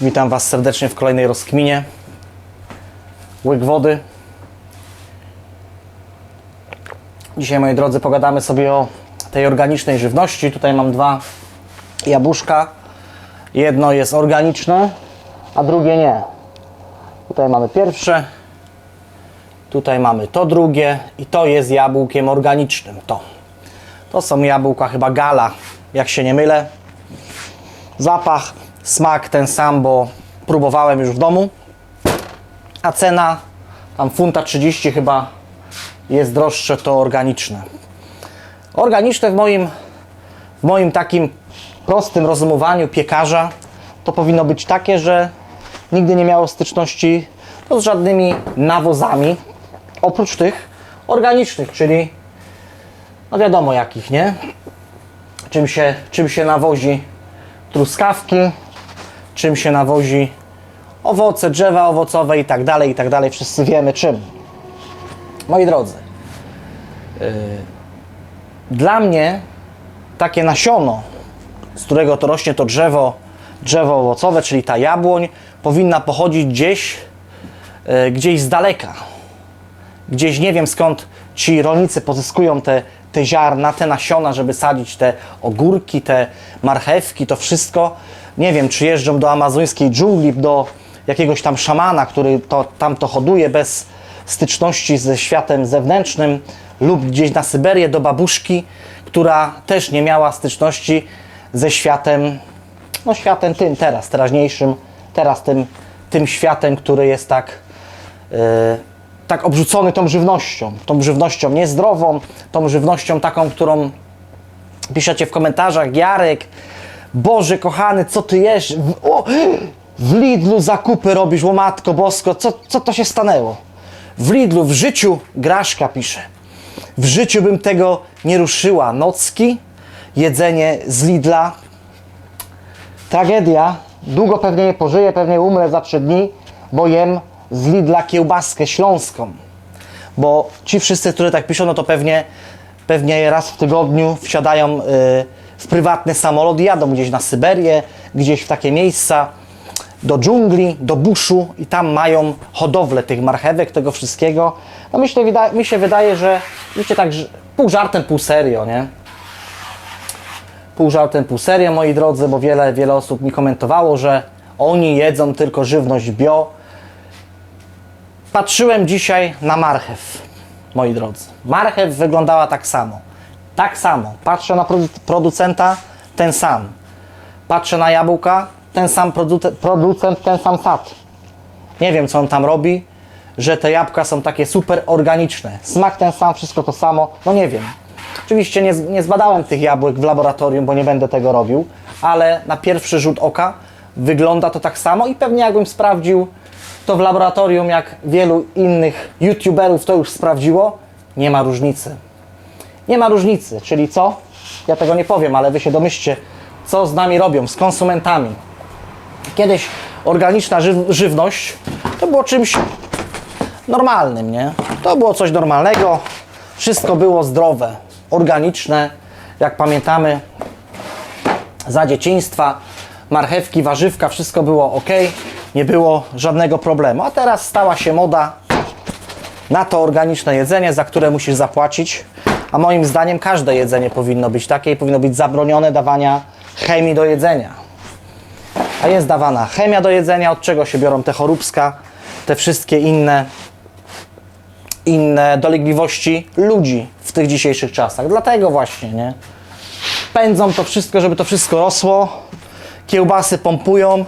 Witam Was serdecznie w kolejnej rozkminie. Łyk wody. Dzisiaj, moi drodzy, pogadamy sobie o tej organicznej żywności. Tutaj mam dwa jabłuszka. Jedno jest organiczne, a drugie nie. Tutaj mamy pierwsze. Tutaj mamy to drugie i to jest jabłkiem organicznym. To. To są jabłka chyba gala, jak się nie mylę. Zapach, smak ten sam, bo próbowałem już w domu. A cena tam funta 30 chyba jest droższe to organiczne. Organiczne w moim, w moim takim prostym rozumowaniu piekarza to powinno być takie, że nigdy nie miało styczności no, z żadnymi nawozami, oprócz tych organicznych, czyli no wiadomo jakich, nie? Czym się, czym się nawozi truskawki, czym się nawozi owoce, drzewa owocowe i tak dalej, i tak dalej. Wszyscy wiemy czym. Moi drodzy, yy, dla mnie takie nasiono, z którego to rośnie to drzewo, drzewo owocowe, czyli ta jabłoń, powinna pochodzić gdzieś, yy, gdzieś z daleka. Gdzieś nie wiem skąd ci rolnicy pozyskują te, te ziarna, te nasiona, żeby sadzić te ogórki, te marchewki, to wszystko. Nie wiem, czy jeżdżą do amazońskiej dżungli, do jakiegoś tam szamana, który to, tam to hoduje bez styczności ze światem zewnętrznym, lub gdzieś na Syberię do babuszki, która też nie miała styczności ze światem, no światem tym teraz, teraźniejszym, teraz tym, tym światem, który jest tak, yy, tak obrzucony tą żywnością, tą żywnością niezdrową, tą żywnością taką, którą piszecie w komentarzach, Jarek, Boże kochany, co ty jesz? W, o, w Lidlu zakupy robisz, o matko bosko, co, co to się stanęło? W Lidlu, w życiu, Graszka pisze, w życiu bym tego nie ruszyła. Nocki, jedzenie z Lidla, tragedia, długo pewnie nie pożyję, pewnie umrę za trzy dni, bo jem z Lidla kiełbaskę śląską. Bo ci wszyscy, którzy tak piszą, no to pewnie, pewnie raz w tygodniu wsiadają y, w prywatny samolot jadą gdzieś na Syberię, gdzieś w takie miejsca, do dżungli, do buszu i tam mają hodowlę tych marchewek, tego wszystkiego. No myślę, mi się wydaje, że wiecie tak, pół żartem, pół serio, nie? Pół żartem, pół serio, moi drodzy, bo wiele, wiele osób mi komentowało, że oni jedzą tylko żywność bio. Patrzyłem dzisiaj na marchew, moi drodzy. Marchew wyglądała tak samo. Tak samo. Patrzę na produ- producenta, ten sam. Patrzę na jabłka, ten sam produce- producent, ten sam sad. Nie wiem, co on tam robi, że te jabłka są takie super organiczne. Smak ten sam, wszystko to samo. No nie wiem. Oczywiście nie, nie zbadałem tych jabłek w laboratorium, bo nie będę tego robił, ale na pierwszy rzut oka wygląda to tak samo i pewnie jakbym sprawdził to w laboratorium, jak wielu innych youtuberów to już sprawdziło, nie ma różnicy. Nie ma różnicy, czyli co? Ja tego nie powiem, ale wy się domyślcie, co z nami robią, z konsumentami. Kiedyś organiczna żyw żywność to było czymś normalnym, nie? To było coś normalnego, wszystko było zdrowe, organiczne. Jak pamiętamy, za dzieciństwa, marchewki, warzywka, wszystko było ok, nie było żadnego problemu. A teraz stała się moda na to organiczne jedzenie, za które musisz zapłacić. A moim zdaniem każde jedzenie powinno być takie i powinno być zabronione dawania chemii do jedzenia. A jest dawana chemia do jedzenia, od czego się biorą te choróbska, te wszystkie inne, inne dolegliwości ludzi w tych dzisiejszych czasach. Dlatego właśnie, nie? Pędzą to wszystko, żeby to wszystko rosło. Kiełbasy pompują,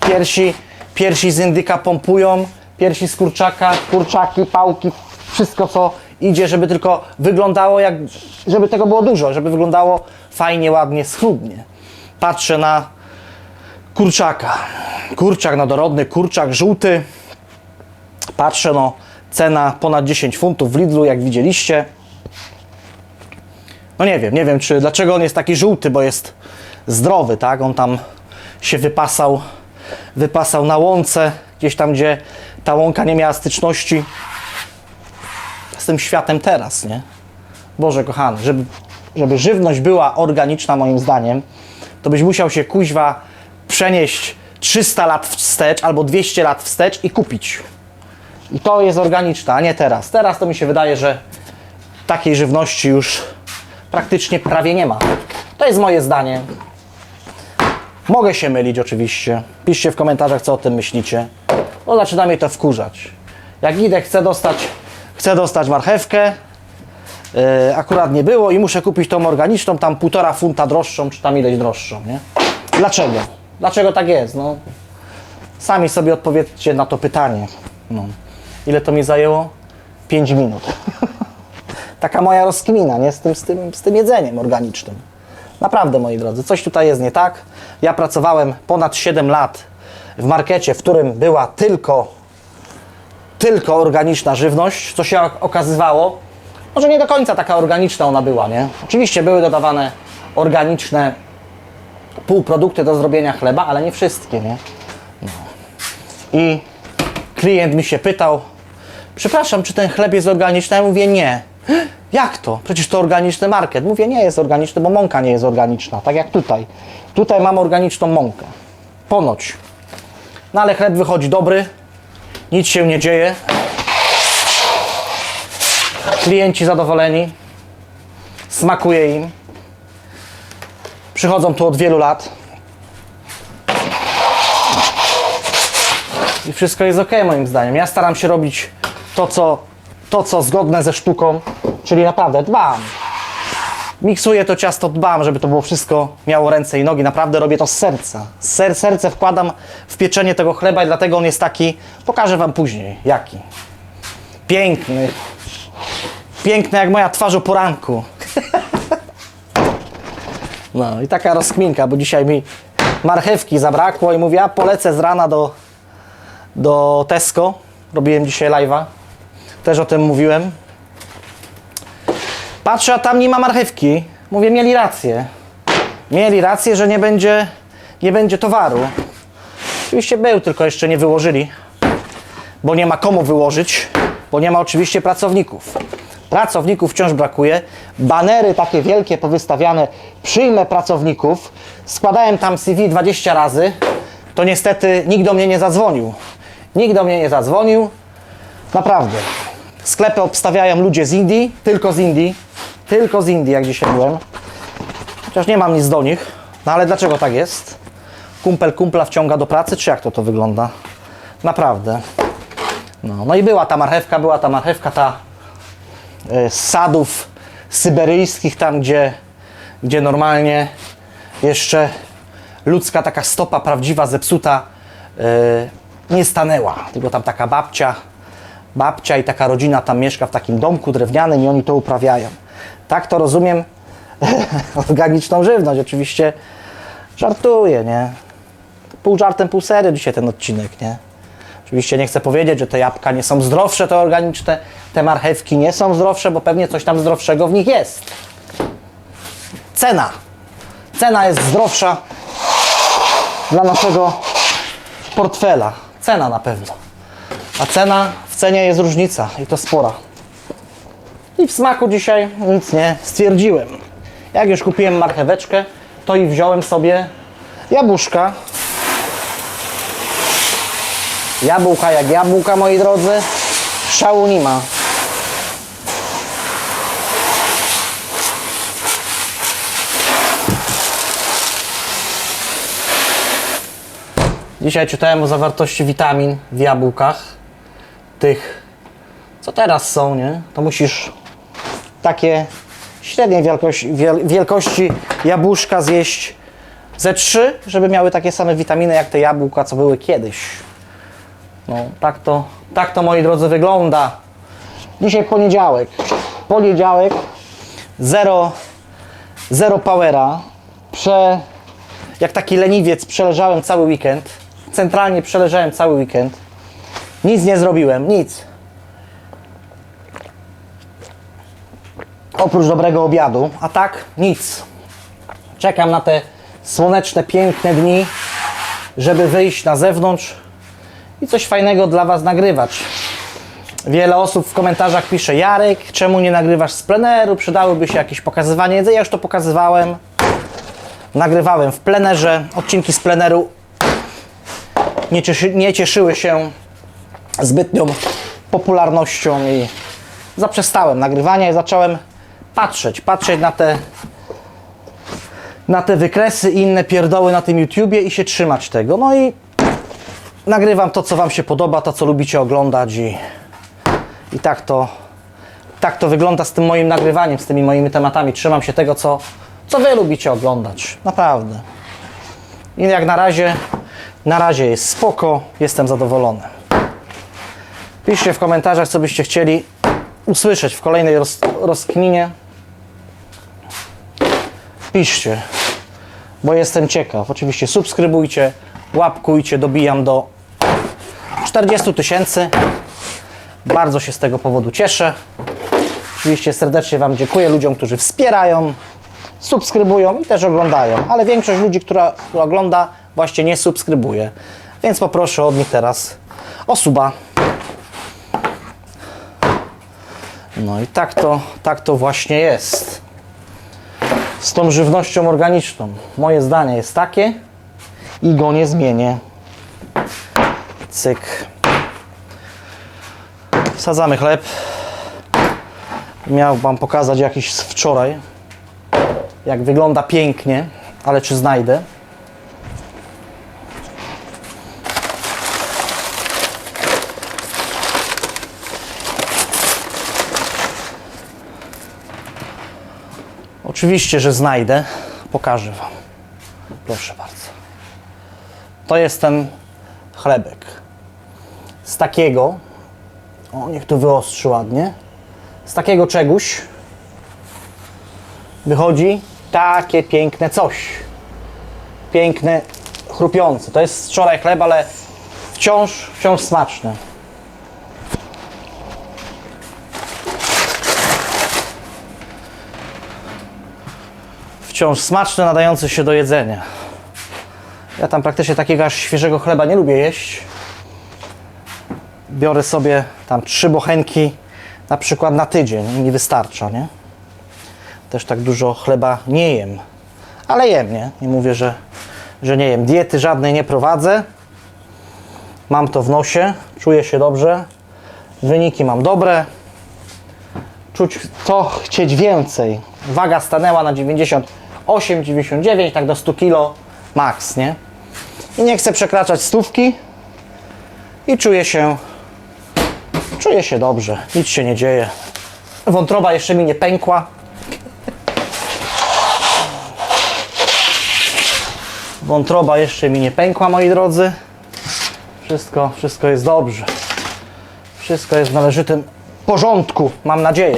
piersi, piersi z indyka pompują, piersi z kurczaka, kurczaki, pałki, wszystko co idzie, żeby tylko wyglądało jak, żeby tego było dużo, żeby wyglądało fajnie, ładnie, schludnie. Patrzę na kurczaka. Kurczak nadorodny, kurczak żółty. Patrzę, no, cena ponad 10 funtów w Lidlu, jak widzieliście. No nie wiem, nie wiem, czy dlaczego on jest taki żółty, bo jest zdrowy, tak? On tam się wypasał, wypasał na łące, gdzieś tam, gdzie ta łąka nie miała styczności z tym światem teraz, nie? Boże kochany, żeby, żeby żywność była organiczna moim zdaniem, to byś musiał się kuźwa przenieść 300 lat wstecz albo 200 lat wstecz i kupić. I to jest organiczne, a nie teraz. Teraz to mi się wydaje, że takiej żywności już praktycznie prawie nie ma. To jest moje zdanie. Mogę się mylić oczywiście. Piszcie w komentarzach, co o tym myślicie. Bo zaczyna mnie to wkurzać. Jak idę, chcę dostać, chcę dostać marchewkę, yy, akurat nie było i muszę kupić tą organiczną, tam półtora funta droższą, czy tam ileś droższą, nie? Dlaczego? Dlaczego tak jest? No, sami sobie odpowiedzcie na to pytanie. No. Ile to mi zajęło? 5 minut. Taka moja rozkmina, nie? Z tym, z, tym, z tym jedzeniem organicznym. Naprawdę, moi drodzy, coś tutaj jest nie tak. Ja pracowałem ponad 7 lat w markecie, w którym była tylko, tylko organiczna żywność, co się okazywało, może nie do końca taka organiczna ona była, nie? Oczywiście były dodawane organiczne półprodukty do zrobienia chleba, ale nie wszystkie, nie? No. I klient mi się pytał, przepraszam, czy ten chleb jest organiczny? Ja mówię, nie. Jak to? Przecież to organiczny market. Mówię, nie jest organiczny, bo mąka nie jest organiczna, tak jak tutaj. Tutaj mam organiczną mąkę. Ponoć. No ale chleb wychodzi dobry, nic się nie dzieje. Klienci zadowoleni, smakuje im. Przychodzą tu od wielu lat. I wszystko jest ok, moim zdaniem. Ja staram się robić to, co, to, co zgodne ze sztuką, czyli naprawdę dbam. Miksuję to ciasto, dbam, żeby to było wszystko miało ręce i nogi. Naprawdę robię to z serca. Ser, serce wkładam w pieczenie tego chleba i dlatego on jest taki, pokażę Wam później, jaki. Piękny. Piękny jak moja twarz o poranku. No i taka rozkminka, bo dzisiaj mi marchewki zabrakło i mówię, ja polecę z rana do, do Tesco. Robiłem dzisiaj live'a. Też o tym mówiłem. Patrzę, a tam nie ma marchewki. Mówię, mieli rację. Mieli rację, że nie będzie, nie będzie towaru. Oczywiście był, tylko jeszcze nie wyłożyli, bo nie ma komu wyłożyć, bo nie ma oczywiście pracowników. Pracowników wciąż brakuje. Banery takie wielkie powystawiane, przyjmę pracowników. Składałem tam CV 20 razy, to niestety nikt do mnie nie zadzwonił. Nikt do mnie nie zadzwonił. Naprawdę. Sklepy obstawiają ludzie z Indii, tylko z Indii. Tylko z Indii, jak dzisiaj byłem. Chociaż nie mam nic do nich. No ale dlaczego tak jest? Kumpel kumpla wciąga do pracy, czy jak to to wygląda? Naprawdę. No, no i była ta marchewka, była ta marchewka, ta e, z sadów syberyjskich, tam gdzie, gdzie normalnie jeszcze ludzka taka stopa prawdziwa, zepsuta e, nie stanęła. Tylko tam taka babcia, babcia i taka rodzina tam mieszka w takim domku drewnianym i oni to uprawiają. Tak to rozumiem organiczną żywność. Oczywiście żartuję, nie? Pół żartem, pół serio dzisiaj ten odcinek, nie? Oczywiście nie chcę powiedzieć, że te jabłka nie są zdrowsze, te organiczne, te marchewki nie są zdrowsze, bo pewnie coś tam zdrowszego w nich jest. Cena. Cena jest zdrowsza dla naszego portfela. Cena na pewno. A cena, w cenie jest różnica i to spora. I w smaku dzisiaj nic nie stwierdziłem. Jak już kupiłem marcheweczkę, to i wziąłem sobie jabłuszka. Jabłka jak jabłka, moi drodzy. Szału nie ma. Dzisiaj czytałem o zawartości witamin w jabłkach. Tych, co teraz są, nie? To musisz takie średniej wielkości, wiel, wielkości jabłuszka zjeść ze trzy, żeby miały takie same witaminy jak te jabłka, co były kiedyś. No, tak to, tak to moi drodzy wygląda. Dzisiaj poniedziałek. Poniedziałek. Zero, zero powera. Prze, jak taki leniwiec przeleżałem cały weekend. Centralnie przeleżałem cały weekend. Nic nie zrobiłem, nic. Oprócz dobrego obiadu, a tak nic. Czekam na te słoneczne, piękne dni, żeby wyjść na zewnątrz i coś fajnego dla Was nagrywać. Wiele osób w komentarzach pisze, Jarek, czemu nie nagrywasz z pleneru? Przydałoby się jakieś pokazywanie jedzenia. Ja już to pokazywałem. Nagrywałem w plenerze. Odcinki z pleneru nie, cieszy, nie cieszyły się zbytnią popularnością i zaprzestałem nagrywania i zacząłem patrzeć, patrzeć na te na te wykresy i inne pierdoły na tym YouTubie i się trzymać tego. No i nagrywam to, co Wam się podoba, to, co lubicie oglądać i, i tak to tak to wygląda z tym moim nagrywaniem, z tymi moimi tematami. Trzymam się tego, co, co Wy lubicie oglądać. Naprawdę. I jak na razie, na razie jest spoko, jestem zadowolony. Piszcie w komentarzach, co byście chcieli usłyszeć w kolejnej roz, rozkminie. Piszcie, bo jestem ciekaw. Oczywiście subskrybujcie, łapkujcie, dobijam do 40 tysięcy. Bardzo się z tego powodu cieszę. Oczywiście serdecznie Wam dziękuję ludziom, którzy wspierają, subskrybują i też oglądają, ale większość ludzi, która, która ogląda, właśnie nie subskrybuje. Więc poproszę od nich teraz o suba. No i tak to, tak to właśnie jest. Z tą żywnością organiczną. Moje zdanie jest takie i go nie zmienię. Cyk. Wsadzamy chleb. Miał Wam pokazać jakiś z wczoraj, jak wygląda pięknie, ale czy znajdę? Oczywiście, że znajdę. Pokażę Wam. Proszę bardzo. To jest ten chlebek. Z takiego, o niech to wyostrzy ładnie, z takiego czegoś wychodzi takie piękne coś. Piękne, chrupiące. To jest wczoraj chleb, ale wciąż, wciąż smaczny. Wciąż smaczny, nadający się do jedzenia. Ja tam praktycznie takiego aż świeżego chleba nie lubię jeść. Biorę sobie tam trzy bochenki na przykład na tydzień i mi wystarcza, nie? Też tak dużo chleba nie jem, ale jem, nie? Nie mówię, że, że nie jem. Diety żadnej nie prowadzę. Mam to w nosie, czuję się dobrze. Wyniki mam dobre. Czuć to, chcieć więcej. Waga stanęła na 98, 99, tak do 100 kg max, nie? I nie chcę przekraczać stówki i czuję się Czuję się dobrze, nic się nie dzieje. Wątroba jeszcze mi nie pękła. Wątroba jeszcze mi nie pękła, moi drodzy. Wszystko, wszystko jest dobrze. Wszystko jest w należytym porządku, mam nadzieję.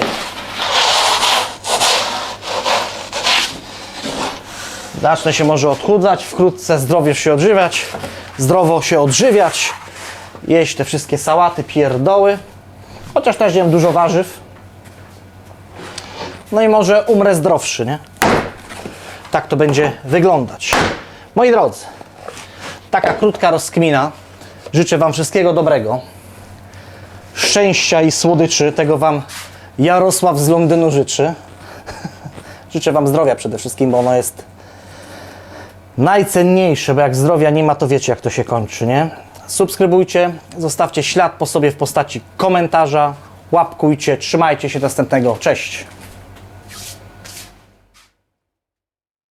Zacznę się może odchudzać, wkrótce zdrowie się odżywiać, zdrowo się odżywiać, jeść te wszystkie sałaty, pierdoły. Chociaż też jem dużo warzyw. No i może umrę zdrowszy, nie? Tak to będzie wyglądać. Moi drodzy, taka krótka rozkmina. Życzę Wam wszystkiego dobrego. Szczęścia i słodyczy. Tego Wam Jarosław z Londynu życzy. Życzę Wam zdrowia przede wszystkim, bo ono jest najcenniejsze, bo jak zdrowia nie ma, to wiecie jak to się kończy, nie? Subskrybujcie, zostawcie ślad po sobie w postaci komentarza, łapkujcie, trzymajcie się następnego. Cześć!